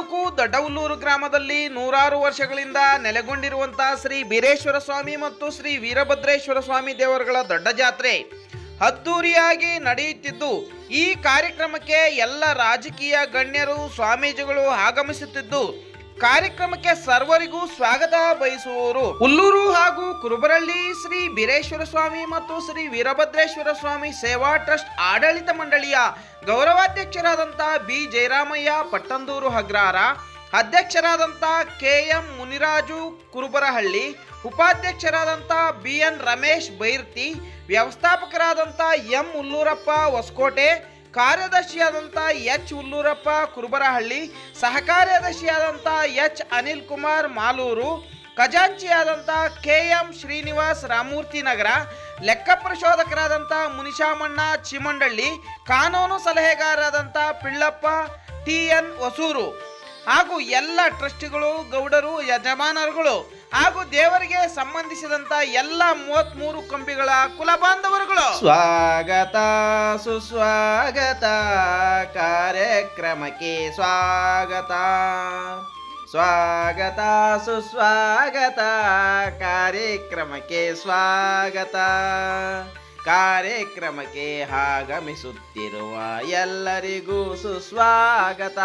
ದೊಡ್ಡಹುಲ್ಲೂರು ಗ್ರಾಮದಲ್ಲಿ ನೂರಾರು ವರ್ಷಗಳಿಂದ ನೆಲೆಗೊಂಡಿರುವಂತಹ ಶ್ರೀ ಬೀರೇಶ್ವರ ಸ್ವಾಮಿ ಮತ್ತು ಶ್ರೀ ವೀರಭದ್ರೇಶ್ವರ ಸ್ವಾಮಿ ದೇವರುಗಳ ದೊಡ್ಡ ಜಾತ್ರೆ ಅದ್ದೂರಿಯಾಗಿ ನಡೆಯುತ್ತಿದ್ದು, ಈ ಕಾರ್ಯಕ್ರಮಕ್ಕೆ ಎಲ್ಲ ರಾಜಕೀಯ ಗಣ್ಯರು, ಸ್ವಾಮೀಜಿಗಳು ಆಗಮಿಸುತ್ತಿದ್ದು ಕಾರ್ಯಕ್ರಮಕ್ಕೆ ಸರ್ವರಿಗೂ ಸ್ವಾಗತ ಬಯಸುವವರು ಹುಲ್ಲೂರು ಹಾಗೂ ಕುರುಬರಳ್ಳಿ ಶ್ರೀ ಬೀರೇಶ್ವರ ಸ್ವಾಮಿ ಮತ್ತು ಶ್ರೀ ವೀರಭದ್ರೇಶ್ವರ ಸ್ವಾಮಿ ಸೇವಾ ಟ್ರಸ್ಟ್ ಆಡಳಿತ ಮಂಡಳಿಯ ಗೌರವಾಧ್ಯಕ್ಷರಾದಂತಹ ಬಿ ಜಯರಾಮಯ್ಯ, ಪಟ್ಟಂದೂರು ಹಗ್ರಾರ ಅಧ್ಯಕ್ಷರಾದಂಥ ಕೆ ಎಂ ಮುನಿರಾಜು ಕುರುಬರಹಳ್ಳಿ ಉಪಾಧ್ಯಕ್ಷರಾದಂತಹ ಬಿ ಎನ್ ರಮೇಶ್ ಬೈರ್ತಿ ವ್ಯವಸ್ಥಾಪಕರಾದಂತಹ ಎಂ ಹುಲ್ಲೂರಪ್ಪ ಹೊಸಕೋಟೆ ಕಾರ್ಯದರ್ಶಿಯಾದಂಥ ಎಚ್ ಹುಲ್ಲೂರಪ್ಪ ಕುರುಬರಹಳ್ಳಿ, ಸಹಕಾರ್ಯದರ್ಶಿಯಾದಂಥ ಎಚ್ ಅನಿಲ್ ಕುಮಾರ್ ಮಾಲೂರು, ಖಜಾಂಚಿಯಾದಂಥ ಕೆ ಎಂ ಶ್ರೀನಿವಾಸ್ ರಾಮೂರ್ತಿ ನಗರ, ಲೆಕ್ಕ ಪರಿಶೋಧಕರಾದಂಥ ಮುನಿಶಾಮಣ್ಣ ಚಿಮಂಡಳ್ಳಿ, ಕಾನೂನು ಸಲಹೆಗಾರರಾದಂಥ ಪಿಳ್ಳಪ್ಪ, ಟಿ ಎನ್ ಹೊಸೂರು ಹಾಗೂ ಎಲ್ಲ ಟ್ರಸ್ಟಿಗಳು, ಗೌಡರು, ಯಜಮಾನರುಗಳು ಹಾಗೂ ದೇವರಿಗೆ ಸಂಬಂಧಿಸಿದಂಥ ಎಲ್ಲ ಮೂವತ್ಮೂರು ಕಂಬಿಗಳ ಕುಲ ಬಾಂಧವರುಗಳು ಸ್ವಾಗತ ಸುಸ್ವಾಗತ ಕಾರ್ಯಕ್ರಮಕ್ಕೆ ಸ್ವಾಗತ. ಸ್ವಾಗತ ಸುಸ್ವಾಗತ ಕಾರ್ಯಕ್ರಮಕ್ಕೆ ಸ್ವಾಗತ. ಕಾರ್ಯಕ್ರಮಕ್ಕೆ ಆಗಮಿಸುತ್ತಿರುವ ಎಲ್ಲರಿಗೂ ಸುಸ್ವಾಗತ.